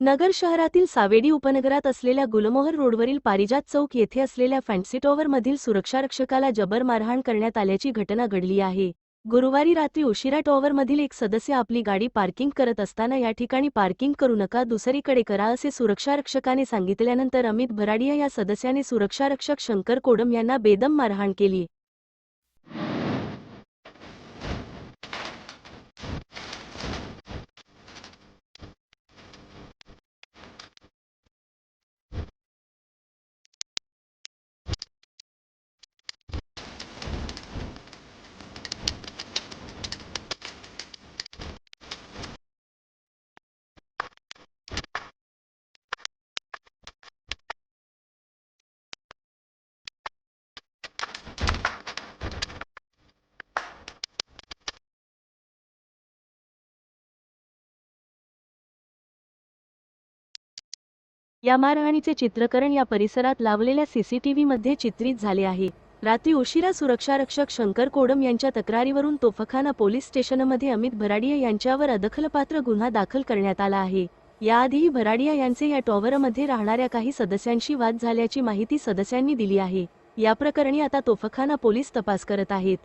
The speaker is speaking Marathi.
नगर शहरातील सावेडी उपनगरात असलेल्या गुलमोहर रोडवरील पारिजात चौक येथे असलेल्या फॅन्सी टॉवरमधील सुरक्षारक्षकाला जबर मारहाण करण्यात आल्याची घटना घडली आहे. गुरुवारी रात्री उशिरा टॉवरमधील एक सदस्य आपली गाडी पार्किंग करत असताना या ठिकाणी पार्किंग करू नका दुसरीकडे करा असे सुरक्षारक्षकाने सांगितल्यानंतर अमित भराडिया या सदस्याने सुरक्षारक्षक शंकर कोडम यांना बेदम मारहाण केली. या मारहाणीचे चित्रकरण या परिसरात लावलेल्या सीसीटीव्हीमध्ये चित्रित झाले आहे. रात्री उशिरा सुरक्षारक्षक शंकर कोडम यांच्या तक्रारीवरून तोफखाना पोलीस स्टेशनमध्ये अमित भराडिया यांच्यावर अदखलपात्र गुन्हा दाखल करण्यात आला आहे. याआधीही भराडिया यांचे या टॉवरमध्ये राहणाऱ्या काही सदस्यांशी वाद झाल्याची माहिती सदस्यांनी दिली आहे. या प्रकरणी आता तोफखाना पोलीस तपास करत आहेत.